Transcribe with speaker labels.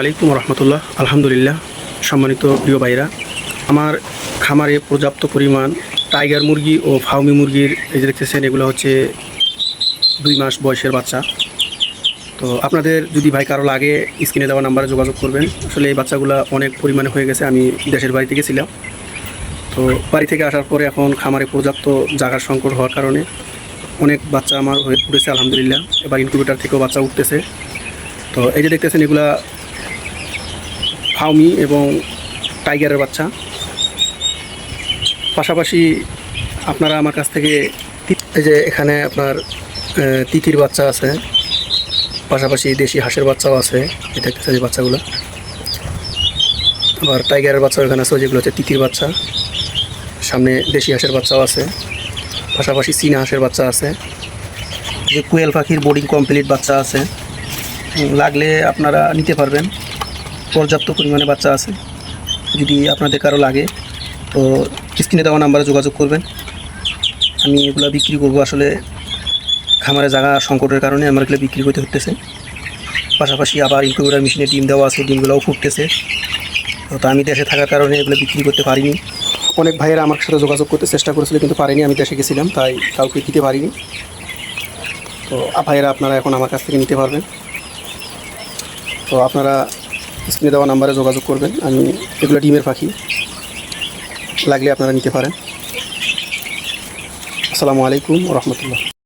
Speaker 1: আলাইকুম রহমতুল্লাহ। আলহামদুলিল্লাহ, সম্মানিত প্রিয় ভাইরা, আমার খামারে পর্যাপ্ত পরিমাণ টাইগার মুরগি ও ফাউমি মুরগির এই যে দেখতেছেন, এগুলো হচ্ছে দুই মাস বয়সের বাচ্চা। তো আপনাদের যদি ভাই কারও লাগে, স্ক্রিনে দেওয়া নাম্বারে যোগাযোগ করবেন। আসলে এই বাচ্চাগুলো অনেক পরিমাণে হয়ে গেছে, আমি দেশের বাড়িতে গেছিলাম তো বাড়ি থেকে আসার পরে এখন খামারে পর্যাপ্ত জায়গার সংকট হওয়ার কারণে অনেক বাচ্চা আমার হয়ে উঠেছে, আলহামদুলিল্লাহ। এবার ইনকিউবেটার থেকেও বাচ্চা উঠতেছে। তো এই যে দেখতেছেন, এগুলা ফাউমি এবং টাইগারের বাচ্চা। পাশাপাশি আপনারা আমার কাছ থেকে এই যে এখানে আপনার তিতির বাচ্চা আছে। পাশাপাশি দেশি হাঁসের বাচ্চাও আছে। এই দেখতেছেন এই বাচ্চাগুলো। আবার টাইগারের বাচ্চা এখানে আছে, যেগুলো হচ্ছে তিতির বাচ্চা। সামনে দেশি হাঁসের বাচ্চাও আছে। পাশাপাশি চীনা হাঁসের বাচ্চা আছে। যে কোয়েল পাখির বোর্ডিং কমপ্লিট বাচ্চা আছে। লাগলে আপনারা নিতে পারবেন। পর্যাপ্ত পরিমাণে বাচ্চা আছে। যদি আপনাদের কারও লাগে, তো স্ক্রিনে দেওয়া নাম্বারে যোগাযোগ করবেন। আমি এগুলো বিক্রি করব আসলে খামারে জায়গা সংকটের কারণে আমার এগুলো বিক্রি করতে হতেছে পাশাপাশি আবার ইনকিউবেটার মেশিনে ডিম দেওয়া আছে, ডিমগুলোও ফুটতেছে। তো আমি দেশে থাকার কারণে এগুলো বিক্রি করতে পারিনি। অনেক ভাইয়েরা আমার সাথে যোগাযোগ করতে চেষ্টা করেছিল, কিন্তু পারিনি। আমি দেশে গেছিলাম, তাই কাউকে দিতে পারিনি। তো ভাইয়েরা আপনারা এখন আমার কাছ থেকে নিতে পারবেন। তো আপনারা স্ক্রিনে দেওয়া নাম্বারে যোগাযোগ করবেন। আমি এগুলো ডিমের পাখি লাগলে আপনারা নিতে পারেন। আসসালামু আলাইকুম রহমতুল্লাহ।